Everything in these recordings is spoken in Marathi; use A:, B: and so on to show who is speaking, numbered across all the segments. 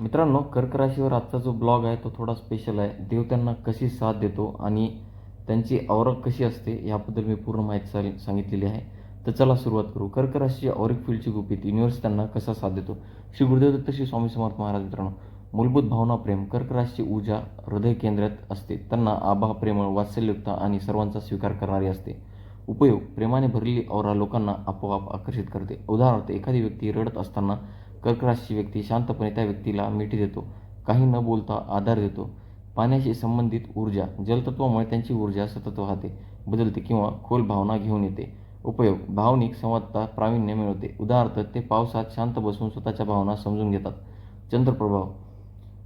A: मित्रांनो कर्क राशीवर आजचा जो ब्लॉग आहे तो थोडा स्पेशल आहे. देव त्यांना कशी साथ देतो आणि त्यांची औरक कशी असते याबद्दल मी पूर्ण माहिती सांग- सांगितलेली आहे. तर चला सुरुवात करू. कर्क राशीची औरिक फील्डची गुपित. युनिव्हर्स त्यांना कसा साथ देतो? श्री गुरुदेव दत्त श्री स्वामी समर्थ महाराज मित्रांनो मूलभूत भावना प्रेम कर्क राशीची ऊर्जा हृदय केंद्रात असते. त्यांना आभा प्रेमळ वात्सल्ययुक्त आणि सर्वांचा स्वीकार करणारी असते. उपयोग प्रेमाने भरलेली औरा लोकांना आपोआप आकर्षित करते. उदाहरणार्थ एखादी व्यक्ती रडत असताना कर्कराशी व्यक्ती शांतपणे त्या व्यक्तीला मिठी देतो. काही न बोलता आधार देतो. पाण्याशी संबंधित ऊर्जा जलतत्वामुळे त्यांची ऊर्जा सतत वाहते बदलते किंवा खोल भावना घेऊन येते. उपयोग भावनिक संवादता प्रावीण्य मिळवते. उदाहरणार्थ ते पावसात शांत बसून स्वतःच्या भावना समजून घेतात. चंद्रप्रभाव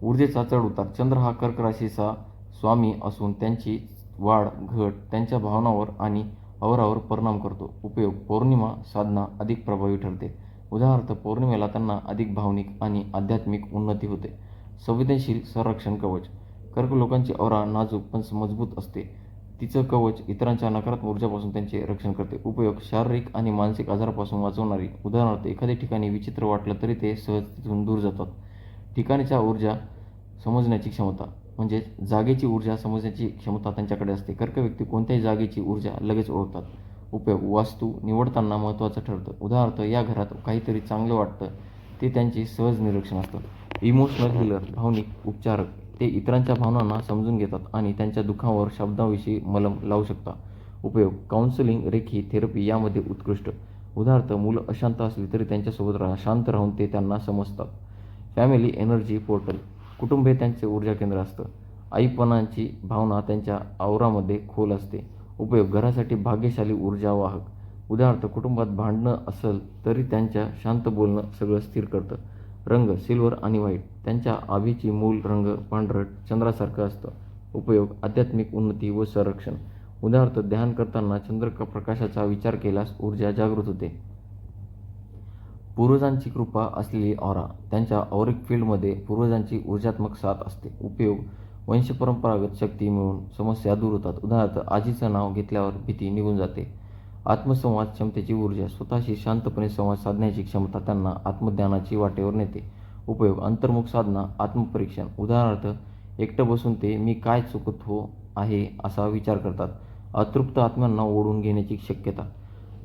A: ऊर्जेचा चढ उतार. चंद्र हा कर्क राशीचा स्वामी असून त्यांची वाढ घट त्यांच्या भावनावर आणि अवरावर परिणाम करतो. उपयोग पौर्णिमा साधना अधिक प्रभावी ठरते. उदाहरणार्थ पौर्णिमेला त्यांना अधिक भावनिक आणि आध्यात्मिक उन्नती होते. संवेदनशील संरक्षण कवच. कर्क लोकांची औरा नाजूक पण मजबूत असते. तिचं कवच इतरांच्या नकारात्मक ऊर्जापासून त्यांचे रक्षण करते. उपयोग शारीरिक आणि मानसिक आजारापासून वाचवणारी. उदाहरणार्थ एखाद्या ठिकाणी विचित्र वाटलं तरी ते सहज तिथून दूर जातात. ठिकाणीच्या ऊर्जा समजण्याची क्षमता म्हणजे जागेची ऊर्जा समजण्याची क्षमता त्यांच्याकडे असते. कर्क व्यक्ती कोणत्याही जागेची ऊर्जा लगेच ओळखतात. उपयोग वास्तू निवडताना महत्त्वाचं ठरतं. उदाहरणार्थ या घरात काहीतरी चांगलं वाटतं ते त्यांचे सहज निरीक्षण असतं. इमोशनल हिलर भावनिक उपचारक ते इतरांच्या भावनांना समजून घेतात आणि त्यांच्या दुःखावर शब्दाविषयी मलम लावू शकतात उपयोग काउन्सिलिंग रेखी थेरपी यामध्ये उत्कृष्ट. उदाहरणार्थ मुलं अशांत असली तरी त्यांच्यासोबत राहा शांत राहून ते त्यांना समजतात. फॅमिली एनर्जी पोर्टल कुटुंब हे त्यांचे ऊर्जा केंद्र असतं. आईपणाची भावना त्यांच्या आवरामध्ये खोल असते. उपयोग घरासाठी भाग्यशाली ऊर्जा वाहक उदाहरणार्थ कुटुंबात भांडणं असेल तरी त्यांच्या शांत बोलणं सगळं स्थिर करतं. रंग सिल्वर आणि व्हाईट त्यांच्या आभीची मूल रंग पांढरट चंद्रासारखं असतं. उपयोग आध्यात्मिक उन्नती व संरक्षण. उदाहरणार्थ ध्यान करताना चंद्र प्रकाशाचा विचार केल्यास ऊर्जा जागृत होते. पूर्वजांची कृपा असलेली ऑरा त्यांच्या औरिक फील्डमध्ये पूर्वजांची ऊर्जात्मक साथ असते. उपयोग वंशपरंपरागत शक्ती मिळून समस्या दूर होतात. उदाहरणार्थ आजीचं नाव घेतल्यावर भीती निघून जाते. आत्मसंवाद क्षमतेची ऊर्जा स्वतःशी शांतपणे संवाद साधण्याची क्षमता त्यांना आत्मज्ञानाची वाटेवर नेते. उपयोग अंतर्मुख साधना आत्मपरीक्षण. उदाहरणार्थ एकटं बसून ते मी काय चुकत हो आहे असा विचार करतात. अतृप्त आत्म्यांना ओढून घेण्याची शक्यता.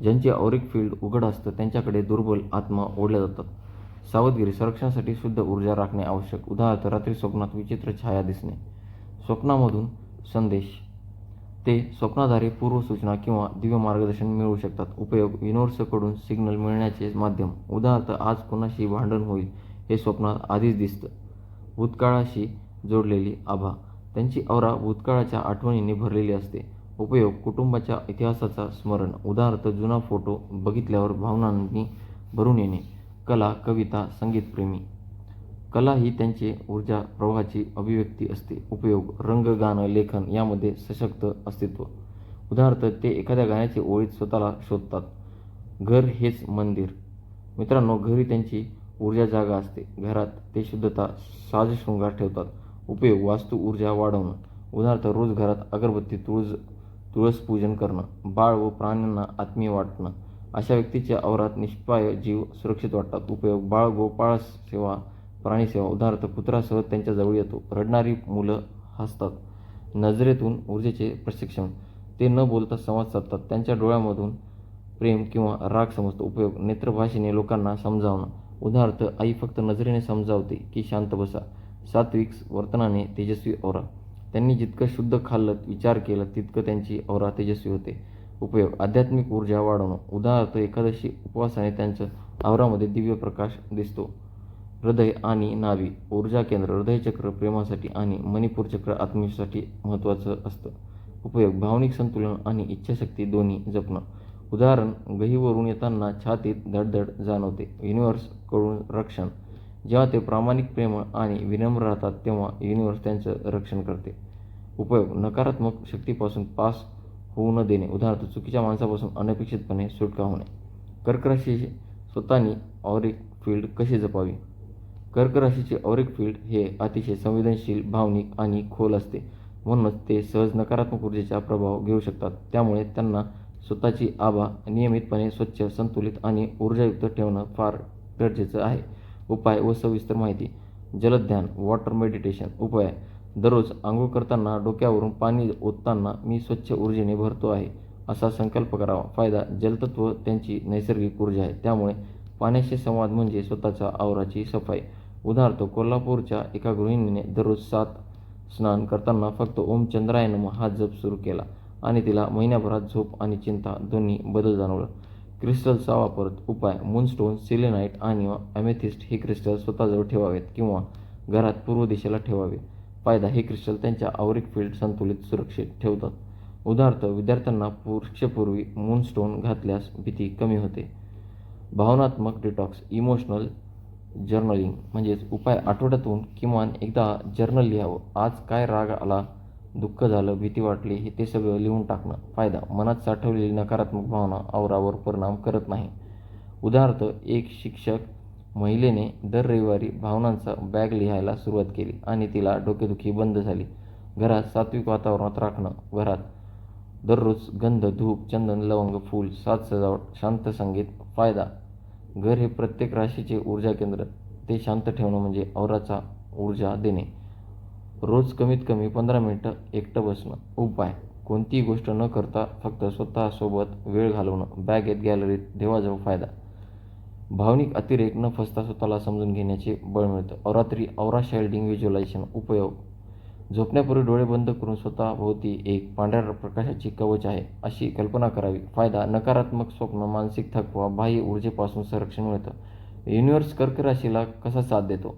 A: ज्यांचे औरिक फील्ड उघड असतं त्यांच्याकडे दुर्बल आत्मा ओढल्या जातात. सावधगिरी संरक्षणासाठी शुद्ध ऊर्जा राखणे आवश्यक. उदाहरणार्थ रात्री स्वप्नात विचित्र छाया दिसणे. स्वप्नामधून संदेश. ते स्वप्नाद्वारे पूर्वसूचना किंवा दिव्य मार्गदर्शन मिळवू शकतात. उपयोग युनिव्हर्सकडून सिग्नल मिळण्याचे माध्यम. उदाहरणार्थ आज कोणाशी भांडण होईल हे स्वप्नात आधीच दिसतं. भूतकाळाशी जोडलेली आभा. त्यांची औरा भूतकाळाच्या आठवणींनी भरलेली असते. उपयोग कुटुंबाच्या इतिहासाचा स्मरण. उदाहरणार्थ जुना फोटो बघितल्यावर भावनांनी भरून येणे. कला कविता संगीतप्रेमी. कला ही त्यांचे ऊर्जा प्रवाहाची अभिव्यक्ती असते. उपयोग रंग गाणं लेखन यामध्ये सशक्त अस्तित्व. उदाहरणार्थ ते एखाद्या गाण्याची ओळीत स्वतःला शोधतात. घर हेच मंदिर. मित्रांनो घरी त्यांची ऊर्जा जागा असते. घरात ते शुद्धता साजशृंगार ठेवतात. उपयोग वास्तू ऊर्जा वाढवणं. उदाहरणार्थ रोज घरात अगरबत्ती तुळज तुळस पूजन करणं. बाळ व प्राण्यांना आत्मीय वाटणं. अशा व्यक्तीच्या आवरात निष्पाय जीव सुरक्षित वाटतात. उपयोग बाळ गोपाळ सेवा प्राणीसेवा उदाहरणार्थ कुत्रासह त्यांच्या जवळ येतो. रडणारी मुलं हसतात. नजरेतून ऊर्जेचे प्रशिक्षण. ते न बोलता संवाद साधतात. त्यांच्या डोळ्यामधून प्रेम किंवा राग समजतो. उपयोग. नेत्रभाषेने लोकांना समजावणं. उदाहरणार्थ आई फक्त नजरेने समजावते की शांत बसा. सात्विक वर्तनाने तेजस्वी औरा त्यांनी जितकं शुद्ध खाल्लं विचार केला तितकं त्यांची औरा तेजस्वी होते. उपयोग. आध्यात्मिक ऊर्जा वाढवणं. उदाहरणार्थ एकादशी उपवासाने त्यांचं आवरामध्ये दिव्य प्रकाश दिसतो. हृदय आणि नाभी ऊर्जा केंद्र हृदयचक्र प्रेमासाठी आणि मणिपूर चक्र आत्मविश्वासाठी महत्त्वाचं असतं. उपयोग भावनिक संतुलन आणि इच्छाशक्ती दोन्ही जपणं. उदाहरण गहीवरून येताना छातीत धडधड जाणवते. युनिव्हर्सकडून रक्षण. जेव्हा ते प्रामाणिक प्रेम आणि विनम्र राहतात तेव्हा युनिव्हर्स त्यांचं रक्षण करते. उपयोग नकारात्मक शक्तीपासून पास होऊ न देणे. उदाहरणार्थ चुकीच्या माणसापासून अनपेक्षितपणे सुटका होणे. कर्कराशी स्वतःनी ऑरिक फील्ड कशी जपावी? कर्क राशीचे औरिक फील्ड हे अतिशय संवेदनशील भावनिक आणि खोल असते. म्हणूनच ते सहज नकारात्मक ऊर्जेचा प्रभाव घेऊ शकतात. त्यामुळे त्यांना स्वतःची आभा नियमितपणे स्वच्छ संतुलित आणि ऊर्जायुक्त ठेवणं फार गरजेचं आहे. उपाय व सविस्तर माहिती. जलध्यान वॉटर मेडिटेशन उपाय. दररोज आंघोळ करताना डोक्यावरून पाणी ओतताना मी स्वच्छ ऊर्जेने भरतो आहे. असा संकल्प करावा. फायदा जलतत्व त्यांची नैसर्गिक ऊर्जा आहे. त्यामुळे पाण्याशी संवाद म्हणजे स्वतःच्या आवराची सफाई. उदाहरणार्थ कोल्हापूरच्या एका गृहिणीने दररोज सात स्नान करताना फक्त ओम चंद्राय हा जप सुरू केला आणि तिला महिन्याभरात झोप आणि चिंता दोन्ही बदल जाणवलं. क्रिस्टलचा वापर उपाय मूनस्टोन सिलेनाईट आणि अमेथिस्ट हे क्रिस्टल स्वतःजवळ ठेवावेत किंवा घरात पूर्व दिशेला ठेवावे. फायदा हे क्रिस्टल त्यांच्या आवरिक फील्ड संतुलित सुरक्षित ठेवतात. उदाहरणार्थ विद्यार्थ्यांना परीक्षेपूर्वी मूनस्टोन घातल्यास भीती कमी होते. भावनात्मक डिटॉक्स इमोशनल जर्नलिंग म्हणजेच उपाय आठवड्यातून किमान एकदा जर्नल लिहावं. आज काय राग आला दुःख झालं भीती वाटली हे ते सगळं लिहून टाकणं. फायदा मनात साठवलेली नकारात्मक भावना आवरावर परिणाम करत नाही. उदाहरणार्थ एक शिक्षक महिलेने दर रविवारी भावनांचा बॅग लिहायला सुरुवात केली आणि तिला डोकेदुखी बंद झाली. घरात सात्विक वातावरणात राखणं. घरात दररोज गंध धूप चंदन लवंग फूल सात सजावट शांत संगीत फायदा. घर हे प्रत्येक राशीचे ऊर्जा केंद्र. ते शांत ठेवणं म्हणजे औराचा ऊर्जा देणे. रोज कमीत कमी पंधरा मिनटं एकटं बसणं. उपाय. कोणतीही गोष्ट न करता फक्त स्वतःसोबत वेळ घालवणं. बॅगेत गॅलरीत देवाजवळ फायदा. भावनिक अतिरेक न फसता स्वतःला समजून घेण्याचे बळ मिळतं. अवरात्री औरा शेल्डिंग व्हिज्युअलायझेशन. उपयोग. झोपण्यापूर्वी डोळे बंद करून स्वतःभोवती एक पांढऱ्या प्रकाशाची कवच आहे. अशी कल्पना करावी. फायदा नकारात्मक स्वप्न मानसिक थकवा बाह्य ऊर्जेपासून संरक्षण मिळतं. युनिव्हर्स कर्क राशीला कसा साथ देतो?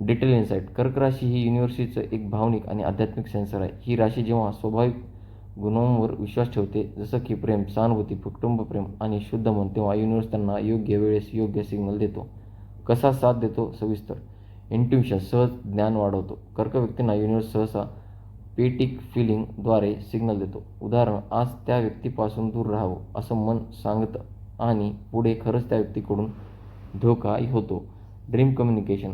A: डिटेल इन्साईट कर्क राशी ही युनिव्हर्सिटीचं एक भावनिक आणि आध्यात्मिक सेन्सर आहे. ही राशी जेव्हा स्वाभाविक गुणांवर विश्वास ठेवते जसं की प्रेम सहानुभूती कुटुंबप्रेम आणि शुद्ध मन तेव्हा युनिव्हर्स त्यांना योग्य वेळेस योग्य सिग्नल देतो. कसा साथ देतो? सविस्तर. इंट्युशन सहज ज्ञान वाढवतो. कर्क व्यक्तींना युनिव्हर्स सहसा पेटिक फिलिंगद्वारे सिग्नल देतो. उदाहरण आज त्या व्यक्तीपासून दूर राहावं असं मन सांगतं आणि पुढे खरंच त्या व्यक्तीकडून धोका होतो. ड्रीम कम्युनिकेशन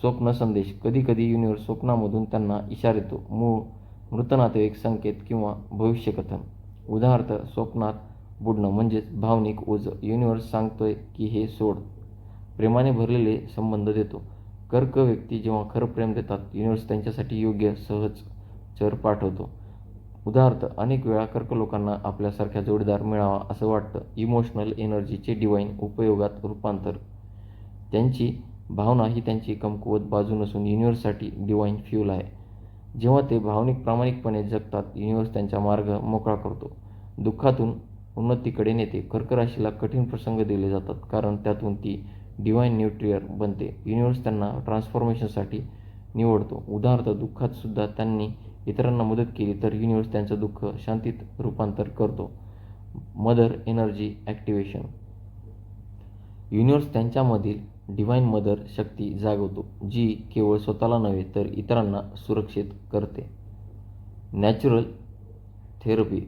A: स्वप्न संदेश. कधीकधी युनिवर्स स्वप्नामधून त्यांना इशारा देतो. मूळ मृत नातेवाईक संकेत किंवा भविष्यकथन. उदाहरणार्थ स्वप्नात बुडणं म्हणजेच भावनिक ओझं. युनिवर्स सांगतोय की हे सोड. प्रेमाने भरलेले संबंध देतो. कर्क व्यक्ती जेव्हा खरं प्रेम देतात युनिव्हर्स त्यांच्यासाठी योग्य सहज चर पाठवतो. उदाहरणार्थ अनेक वेळा कर्क लोकांना आपल्यासारख्या जोडीदार मिळावा असं वाटतं. इमोशनल एनर्जीचे डिवाईन उपयोगात रूपांतर. त्यांची भावना ही त्यांची कमकुवत बाजू नसून युनिव्हर्ससाठी डिवाईन फ्यूल आहे. जेव्हा ते भावनिक प्रामाणिकपणे जगतात युनिव्हर्स त्यांचा मार्ग मोकळा करतो. दुःखातून उन्नतीकडे नेते कर्क राशीला कठीण प्रसंग दिले जातात कारण त्यातून ती डिवाईन न्यूट्रियर बनते. युनिवर्स त्यांना ट्रान्सफॉर्मेशनसाठी निवडतो. उदाहरणार्थ दुःखात सुद्धा त्यांनी इतरांना मदत केली तर युनिव्हर्स त्यांचं दुःख शांतीत रूपांतर करतो. मदर एनर्जी ॲक्टिवेशन युनिवर्स त्यांच्यामधील डिवाईन मदर शक्ती जागवतो जी केवळ स्वतःला नव्हे तर इतरांना सुरक्षित करते. नॅचरल थेरपी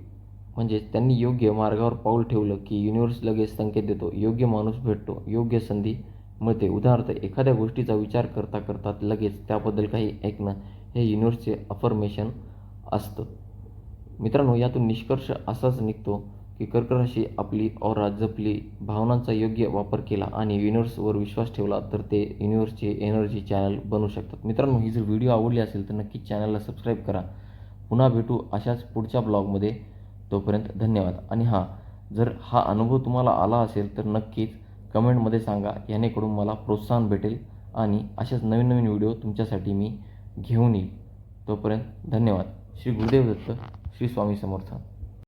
A: म्हणजेच त्यांनी योग्य मार्गावर पाऊल ठेवलं की युनिव्हर्स लगेच संकेत देतो योग्य माणूस भेटतो योग्य संधी मिळते. उदाहरणार्थ एखाद्या गोष्टीचा विचार करता करता लगेच त्याबद्दल काही ऐकणं हे युनिव्हर्सचे अफर्मेशन असतं. मित्रांनो यातून निष्कर्ष असाच निघतो की कर्कराशी आपली औरा जपली भावनांचा योग्य वापर केला आणि युनिव्हर्सवर विश्वास ठेवला तर ते युनिव्हर्सचे एनर्जी चॅनल बनू शकतात. मित्रांनो ही जर व्हिडिओ आवडली असेल तर नक्कीच चॅनलला सबस्क्राईब करा. पुन्हा भेटू अशाच पुढच्या ब्लॉगमध्ये तोपर्यंत धन्यवाद. आणि हां जर हा अनुभव तुम्हाला आला असेल तर नक्कीच कमेंटमध्ये सांगा. यानेकडून मला प्रोत्साहन भेटेल आणि अशाच नवीन नवीन व्हिडिओ तुमच्यासाठी मी घेऊन येईल. तोपर्यंत धन्यवाद. श्री गुरुदेव दत्त श्री स्वामी समर्थ.